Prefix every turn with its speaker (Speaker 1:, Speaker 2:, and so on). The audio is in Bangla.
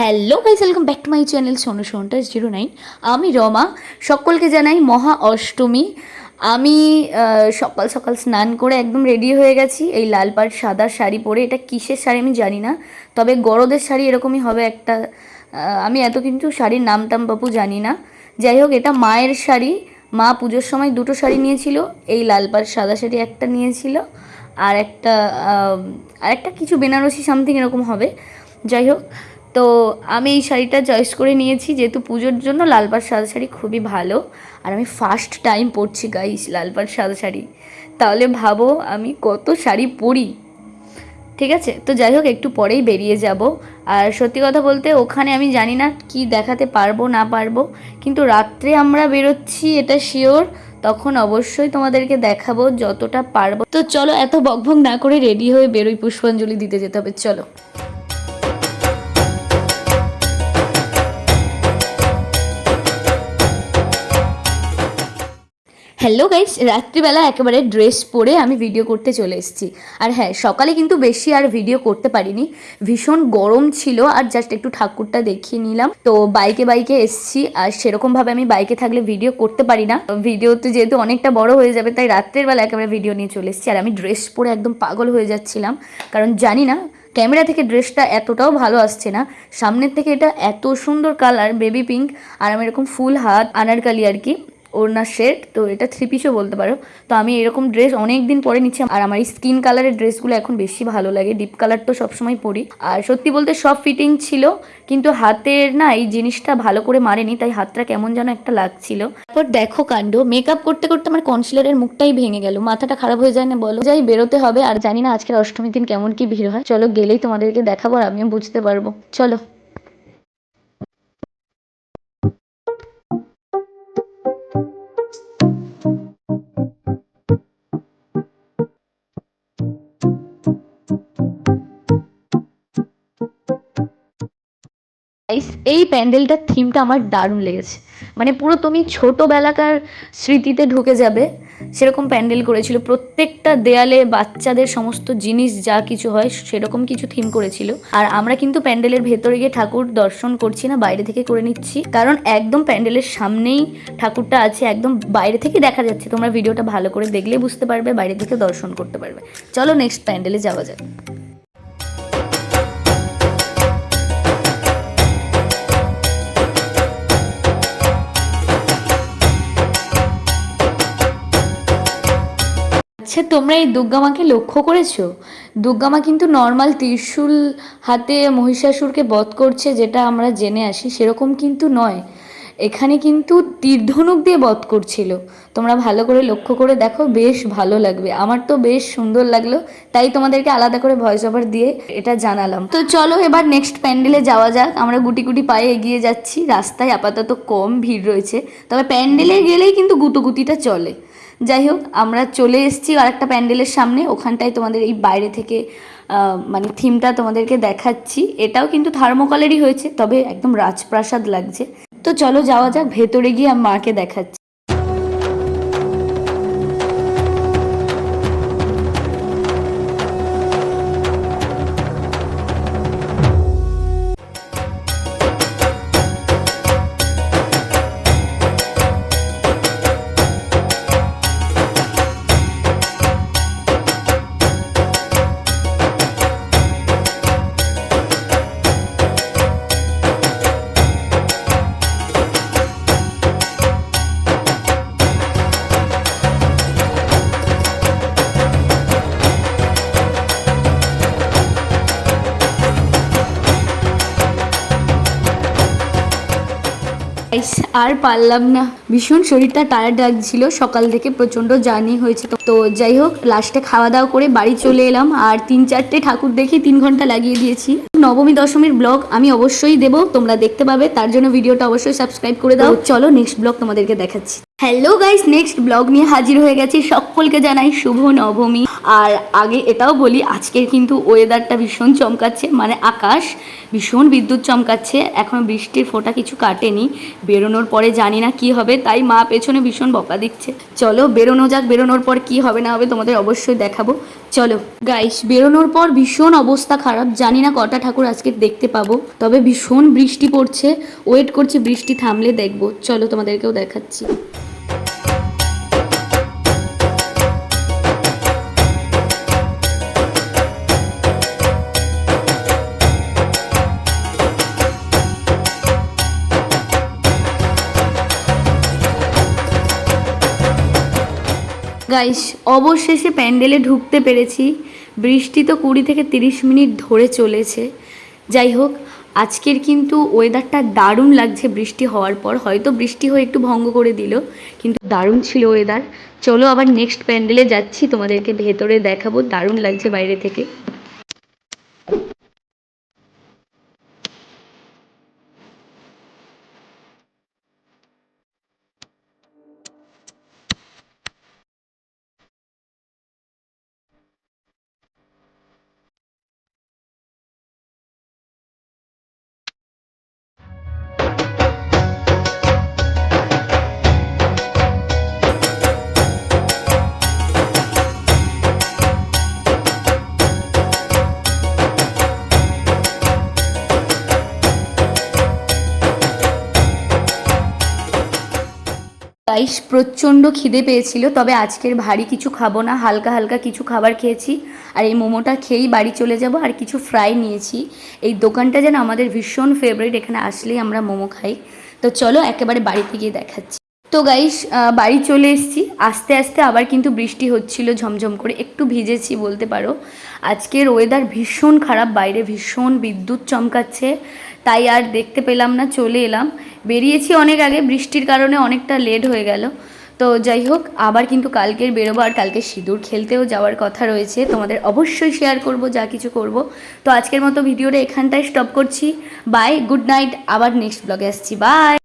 Speaker 1: Hello guys welcome back to my channel Sonu সোনটাস zero nine আমি রমা, সকলকে জানাই মহা অষ্টমী। আমি সকাল সকাল স্নান করে একদম রেডি হয়ে গেছি। এই লাল পাড় সাদা শাড়ি পরে, এটা কিসের শাড়ি আমি জানি না। তবে গরদের শাড়ি এরকমই হবে একটা। আমি এত কিন্তু শাড়ির নাম টাম বাপু জানি না। যাই হোক, এটা মায়ের শাড়ি। মা পুজোর সময় দুটো শাড়ি নিয়েছিল। এই লাল পাড় সাদা শাড়ি একটা নিয়েছিল। আর একটা আর একটা কিছু বেনারসি সামথিং এরকম হবে। যাই হোক তো আমি এই শাড়িটা চয়েস করে নিয়েছি, যেহেতু পুজোর জন্য লালপাড় সাদা শাড়ি খুবই ভালো। আর আমি ফার্স্ট টাইম পরছি গাইস লালপাড় সাদা শাড়ি। তাহলে ভাবো আমি কত শাড়ি পরি। ঠিক আছে? তো যাই হোক, একটু পরেই বেরিয়ে যাব। আর সত্যি কথা বলতে ওখানে আমি জানি না কি দেখাতে পারব, না পারব। কিন্তু রাত্রে আমরা বেরোচ্ছি, এটা শিওর তখন অবশ্যই তোমাদেরকে দেখাবো যতটা পারব। তো চলো, এত বকভক না করে রেডি হয়ে বেরোই পুষ্পাঞ্জলি দিতে যেতে হবে। চলো। হ্যালো গাইস রাত্রিবেলা একেবারে ড্রেস পরে আমি ভিডিও করতে চলে এসেছি। আর হ্যাঁ সকালে কিন্তু বেশি আর ভিডিও করতে পারিনি। ভীষণ গরম ছিল আর জাস্ট একটু ঠাকুরটা দেখিয়ে নিলাম। তো বাইকে বাইকে এসছি আর সেরকমভাবে আমি বাইকে থাকলে ভিডিও করতে পারি না। ভিডিওতে যেহেতু অনেকটা বড় হয়ে যাবে, তাই রাত্রের বেলা একেবারে ভিডিও নিয়ে চলে এসেছি। আর আমি ড্রেস পরে একদম পাগল হয়ে যাচ্ছিলাম। কারণ জানি না ক্যামেরা থেকে ড্রেসটা এতটাও ভালো আসছে না। সামনের থেকে এটা এত সুন্দর কালার বেবি পিঙ্ক আর আমি এরকম ফুল হাত, আনারকালি আর কি। ওড়না শেড তো এটা থ্রি পিসও বলতে পারো। তো আমি এরকম ড্রেস অনেক দিন পরে নিচ্ছি। আর আমার এই স্কিন কালারের ড্রেসগুলো এখন বেশি ভালো লাগে। ডিপ কালার তো সবসময় পরি। আর সত্যি বলতে সব ফিটিং ছিল, কিন্তু হাতের না এই জিনিসটা ভালো করে মারেনি, তাই হাতটা কেমন যেন একটা লাগছিল। তারপর দেখো কাণ্ড মেকআপ করতে করতে আমার কনসিলারের মুখটাই ভেঙে গেল। মাথাটা খারাপ হয়ে যায় না বলো? যাই, বেরোতে হবে। আর জানি না আজকের অষ্টমীর দিন কেমন কি ভিড় হয়। চলো গেলেই তোমাদেরকে দেখাবো আর আমিও বুঝতে পারব। চলো। Guys, এই প্যান্ডেলটার থিমটা আমার দারুণ লেগেছে। মানে পুরো তুমি ছোটোবেলাকার স্মৃতিতে ঢুকে যাবে সেরকম প্যান্ডেল করেছিল। প্রত্যেকটা দেয়ালে বাচ্চাদের সমস্ত জিনিস যা কিছু হয় সেরকম কিছু থিম করেছিল। আর আমরা কিন্তু প্যান্ডেলের ভেতরে গিয়ে ঠাকুর দর্শন করছি না বাইরে থেকে করে নিচ্ছি। কারণ একদম প্যান্ডেলের সামনেই ঠাকুরটা আছে একদম বাইরে থেকে দেখা যাচ্ছে। তোমরা ভিডিওটা ভালো করে দেখলে বুঝতে পারবে বাইরে থেকে দর্শন করতে পারবে। চলো নেক্সট প্যান্ডেলে যাওয়া যাক। আচ্ছা তোমরা এই দুর্গামাকে লক্ষ্য করেছ? দুর্গামা কিন্তু নর্মাল ত্রিশূল হাতে মহিষাসুরকে বধ করছে, যেটা আমরা জেনে আসি, সেরকম কিন্তু নয়। এখানে কিন্তু তীর্ধনুক দিয়ে বধ করছিল। তোমরা ভালো করে লক্ষ্য করে দেখো, বেশ ভালো লাগবে। আমার তো বেশ সুন্দর লাগল, তাই তোমাদেরকে আলাদা করে ভয়েস ওভার দিয়ে এটা জানালাম। তো চলো এবার নেক্সট প্যান্ডেলে যাওয়া যাক। আমরা গুটি গুটি পায়ে এগিয়ে যাচ্ছি, রাস্তায় আপাতত কম ভিড় রয়েছে। তবে প্যান্ডেলে গেলেই কিন্তু গুটোগুটিটা চলে। যাই হোক, আমরা চলে এসেছি আর একটা প্যান্ডেলের সামনে। ওখানটায় তোমাদের এই বাইরে থেকে মানে থিমটা তোমাদেরকে দেখাচ্ছি। এটাও কিন্তু থার্মোকলেরই হয়েছে, তবে একদম রাজপ্রাসাদ লাগছে। তো চলো যাওয়া যাক, ভেতরে গিয়ে মাকে দেখাচ্ছি। আর পারলাম না। ভীষণ শরীরটা টায়ার্ড লাগছিল সকাল থেকে প্রচণ্ড জার্নি হয়েছে তো। তো যাই হোক লাস্টে খাওয়া দাওয়া করে বাড়ি চলে এলাম আর তিন চারটে ঠাকুর দেখে তিন ঘণ্টা লাগিয়ে দিয়েছি। নবমী দশমীর ব্লগ আমি অবশ্যই দেব তোমরা দেখতে পাবে তার জন্য ভিডিওটা অবশ্যই সাবস্ক্রাইব করে দাও। চলো নেক্সট ব্লগ তোমাদেরকে দেখাচ্ছি। হ্যালো গাইস নেক্সট ব্লগ নিয়ে হাজির হয়ে গেছি। সকলকে জানাই শুভ নবমী। আর আগে এটাও বলি, আজকের কিন্তু ওয়েদারটা ভীষণ চমকাচ্ছে মানে আকাশ ভীষণ বিদ্যুৎ চমকাচ্ছে। এখন বৃষ্টির ফোঁটা কিছু কাটেনি। বেরোনোর পরে জানি না কি হবে, তাই মা পেছনে ভীষণ বকা দিচ্ছে। চলো বেরোনো যাক, বেরোনোর পর কি হবে না হবে তোমাদের অবশ্যই দেখাবো। চলো গাইস বেরোনোর পর ভীষণ অবস্থা খারাপ। জানি না কটা ঠাকুর আজকে দেখতে পাবো, তবে ভীষণ বৃষ্টি পড়ছে ওয়েট করছে, বৃষ্টি থামলে দেখব। চলো তোমাদেরকেও দেখাচ্ছি। গাইস অবশেষে প্যান্ডেলে ঢুকতে পেরেছি। বৃষ্টি তো কুড়ি থেকে তিরিশ মিনিট ধরে চলেছে। যাই হোক, আজকের কিন্তু ওয়েদারটা দারুণ লাগছে বৃষ্টি হওয়ার পর। হয়তো বৃষ্টি হয়ে একটু ভঙ্গ করে দিল, কিন্তু দারুণ ছিল ওয়েদার চলো আবার নেক্সট প্যান্ডেলে যাচ্ছি, তোমাদেরকে ভেতরে দেখাবো। দারুণ লাগছে বাইরে থেকে। গাইস প্রচণ্ড খিদে পেয়েছিল, তবে আজকের ভারী কিছু খাব না। হালকা হালকা কিছু খাবার খেয়েছি, আর এই মোমোটা খেয়েই বাড়ি চলে যাব, আর কিছু ফ্রাই নিয়েছি। এই দোকানটা যেন আমাদের ভীষণ ফেভারিট এখানে আসলেই আমরা মোমো খাই। তো চলো একেবারে বাড়িতে গিয়ে দেখাচ্ছি। তো গাইস বাড়ি চলে এসেছি। আস্তে আস্তে আবার কিন্তু বৃষ্টি হচ্ছিল, ঝমঝম করে। একটু ভিজেছি বলতে পারো। আজকের ওয়েদার ভীষণ খারাপ, বাইরে ভীষণ বিদ্যুৎ চমকাচ্ছে। তাই আর দেখতে পেলাম না, চলে এলাম। বেরিয়েছি অনেক আগে, বৃষ্টির কারণে অনেকটা লেট হয়ে গেল। তো যাই হোক, আবার কিন্তু কালকের বেরোবো আর কালকে সিঁদুর খেলতেও যাওয়ার কথা রয়েছে। তোমাদের অবশ্যই শেয়ার করব, যা কিছু করব। তো আজকের মতো ভিডিওটা এখানটায় স্টপ করছি। বাই গুড নাইট আবার নেক্সট ব্লগে আসছি। বাই